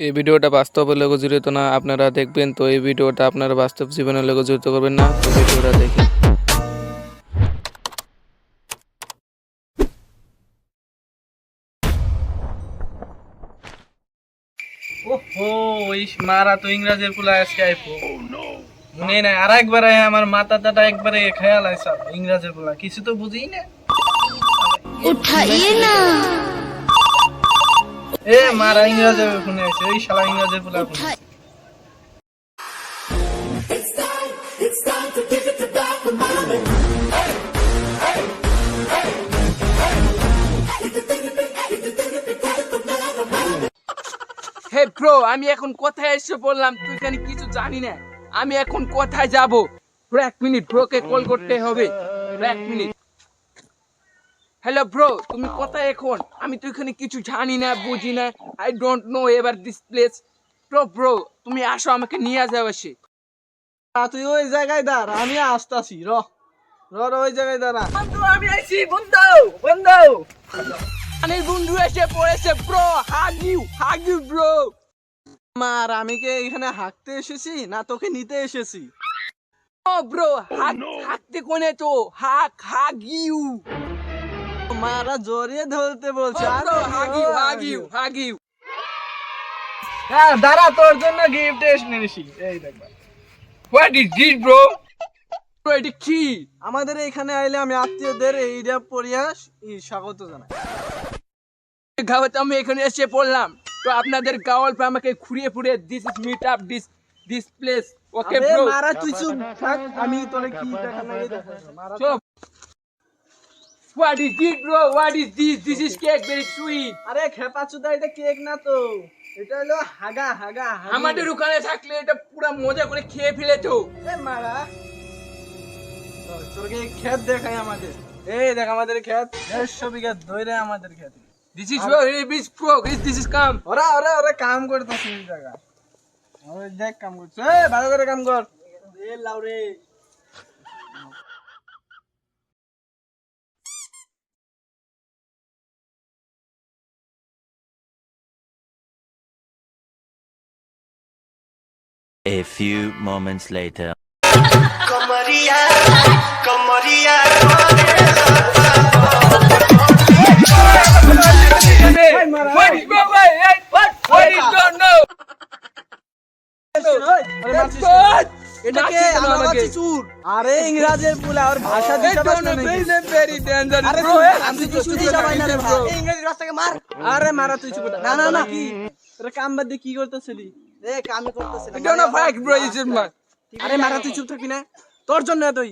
এই ভিডিওটা বাস্তবের লোক জড়িত না আপনারা দেখবেন তো এই ভিডিওটা আপনারা বাস্তব জীবনের লোক জড়িত করবেন না তো ভিডিওটা দেখি ইংরাজের পুলা কিছু তো বুঝি না। এ, মারা আছে ওই শালা হে ব্রো, আমি এখন কোথায় এসে বললাম, তুই কেন কিছু জানি না। আমি এখন কোথায় যাব? এক মিনিট, ব্রোকে কল করতে হবে। এক মিনিট। হ্যালো ব্রো তুমি কোথায় এখন? আমি তো এখানে কিছু জানি না বুঝি না। আই ডোন্ট নো এবার দিস প্লেস ব্রো ব্রো তুমি আসো আমাকে নিয়ে যাও এসে তুই ওই জায়গায় দাঁড় আমি আসতাছি র। র ওই জায়গায় দাঁড়া। বন্ধু আমি আইছি বন্ধু বন্ধু। অনেক বন্ধু এসে পড়েছে bro hug you hug you bro মার আমি কে এখানে হাঁকতে এসেছি না তোকে নিতে এসেছি? ও ব্রো হাগ হাগতে কোনে তো? হাগ হাগ ইউ মারা জড়িয়ে ধরতে বলছে you, hug you. হ্যাঁ দাঁড়া তোর জন্য গিফট এনেছি এই দেখ ভাই। What is this, bro? Bro, এটা কি? আমাদের এখানে আইলে আমি আত্মীয়দের এইটা পরিয়া স্বাগত জানাই গাওয়াতে আমি এখানে এসে পড়লাম তো আপনাদের গাওয়াল পে আমাকে ঘুরিয়ে ফুরিয়ে this is meet up this this place okay আরে ব্রো মারা তুই চুপ থাক আমি তোরে কি দেখা নাই দেখাবো। মারা What is this, bro? What is this? This is cake, very sweet. আরে খেপা চুদা এটা কেক না তো। এটা হলো হাগা হাগা আমাদের ওখানে থাকলে এটা পুরো মজা করে খেয়ে ফেলে তো এ মারা। চল, তোকে ক্ষেত দেখাই আমাদের। এই দেখ আমাদের ক্ষেত। দেড়শো বিঘা ধরে আমাদের ক্ষেত। This is very big, bro. This, this is come. ওরা ওরা ওরা কাম করতেছে এই জায়গা ওই দেখ কাম করছে। এ ভালো করে কাম কর। এ লাউরে। তুই Hey, আমি I'm তো শুধু যাবাই না রে ভাই এই ইংরেজি রাস্তাকে মার আরে মারা তুই চুপ না না না কি তোরা কাম বাদ দিয়ে কি করতেছিলি দেখ আমি করতেছি না। don't know fact, bro. It's আরে মারা তুই চুপ থাকবি না। তোর জন্য তুই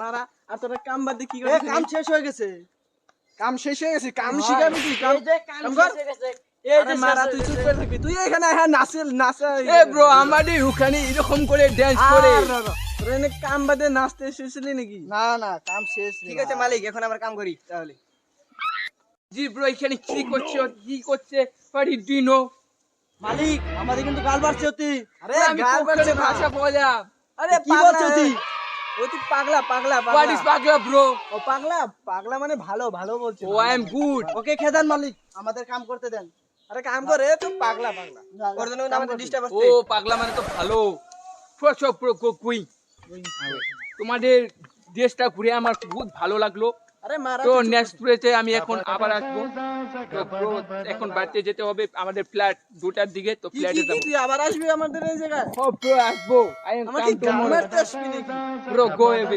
মারা আর তোরা কাম বাদ দিয়ে কি এ কাম শেষ হয়ে গেছে। কাম শেষ হয়ে গেছে কাম শিখাবি তুই কাম কাম কর। শেষ গেছে এই যে মারা তুই চুপ করে থাকবি তুই এখানে নাচে নাচা Hey, bro, আমাদের ওখানে এরকম করে ড্যান্স করে। আর না, না। তোরা এনে কাম বাদে নাচতে এসেছিলি নাকি? না না কাম শেষ ঠিক আছে মালিক এখন আমরা কাম করি তাহলে। জি ব্রো এখানে কি করছে কি করছে? পারি দিনো মালিক আমাদের কিন্তু গাল বাড়ছে অতি। আরে গাল বাড়ছে ভাষা বললাম আরে কি বলছো? ও তুই পাগলা পাগলা হোয়াট ইজ পাগলা ব্রো ও পাগলা পাগলা মানে ভালো ভালো বলছে। ও আই এম গুড ওকে খেদান মালিক আমাদের কাম করতে দেন। আরে কাম করে তুই পাগলা পাগলা। ওর জন্য আমাদের ডিস্টার্ব ও পাগলা মানে তো ভালো। প্রচুর প্রো কুই তোমাদের দেশটা ঘুরে আমার খুব ভালো লাগল। তো নেক্সট প্লেতে আমি এখন আবার আসব। তো এখন বাড়িতে যেতে হবে আমাদের ফ্ল্যাট দুটার দিকে তো ফ্ল্যাটে যাব। তুই আবার আসবি আমাদের এই জায়গায়? ও আসব। আই এম কাম টুমরো মারতে ব্রো গো এবে